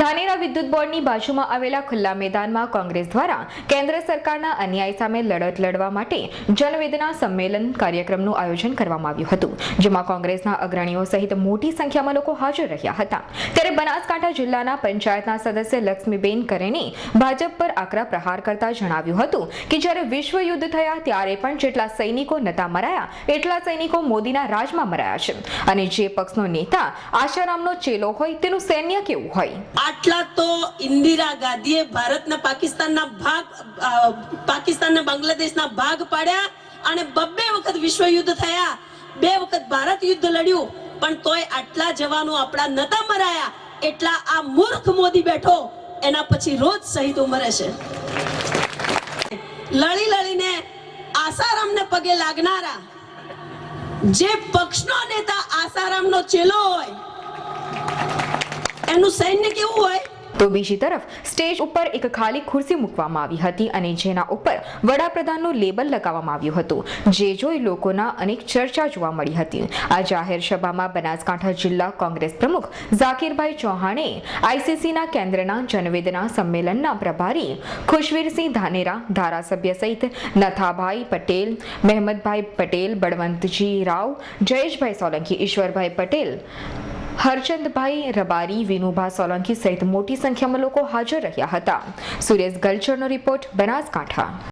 ધાનેરા વિદ્યુત બોર્ડની બાજુમાં આવેલા ખુલ્લા મેદાનમાં કોંગ્રેસ દ્વારા કેન્દ્ર સરકારના અન્યાય સામે લડત લડવા માટે જનવેદના સંમેલન કાર્યક્રમનું આયોજન કરવામાં આવ્યું હતું, જેમાં કોંગ્રેસના અગ્રણીઓ સહિત મોટી સંખ્યામાં લોકો હાજર રહ્યા હતા. ત્યારે બનાસકાંઠા જિલ્લાના પંચાયતના સદસ્ય લક્ષ્મીબેન કરેને ભાજપ પર આકરા પ્રહાર કરતા જણાવ્યું હતું કે જ્યારે વિશ્વ યુદ્ધ થયા ત્યારે પણ જેટલા સૈનિકો નતા મરાયા, એટલા સૈનિકો મોદીના રાજમાં મરાયા છે. અને જે પક્ષનો નેતા આશારામનો ચેલો હોય તેનું સૈન્ય કેવું હોય? આટલા તો ઇન્દિરા ગાંધીએ ભારતના પાકિસ્તાનના ભાગ પાકિસ્તાનના બાંગ્લાદેશના ભાગ પાડ્યા અને બબ્બે વખત વિશ્વ યુદ્ધ થયા. બે વખત ભારત યુદ્ધ લડ્યું, પણ તોય આટલા જવાનો આપણા નતા મરાયા. એટલા આ મૂર્ખ મોદી બેઠો, એના પછી રોજ શહીદો મરે છે. લડી લડીને આસારામને પગે લાગનારા. જે પક્ષનો નેતા આસારામનો ચેલો હોય એનું સૈન્ય કેવું હોય? તો બીજી તરફ, સ્ટેજ ઉપર એક ખાલી ખુરશી મૂકવામાં આવી હતી અને જેના ઉપર વડાપ્રધાનનું લેબલ લગાવવામાં આવ્યું હતું, જે જોઈ લોકોના અનેક ચર્ચા જોવા મળી હતી. આ જાહેર સભામાં બનાસકાંઠા જિલ્લા કોંગ્રેસ પ્રમુખ ઝાકીરભાઈ ચૌહાણે આઈસીસીના કેન્દ્રના જનવેદના સંમેલનના પ્રભારી ખુશવીરસિંહ ધાનેરા, ધારાસભ્ય સહિત નથાભાઈ પટેલ, મહેમદભાઈ પટેલ, બળવંતજી રાવ, જયેશભાઈ સોલંકી, ઈશ્વરભાઈ પટેલ હરચંદભાઈ, રબારી, વિનુભા સોલંકી સહિત મોટી સંખ્યામાં લોકો હાજર રહ્યા હતા. સુરેશ ગલચરનો રિપોર્ટ બનાસકાંઠા.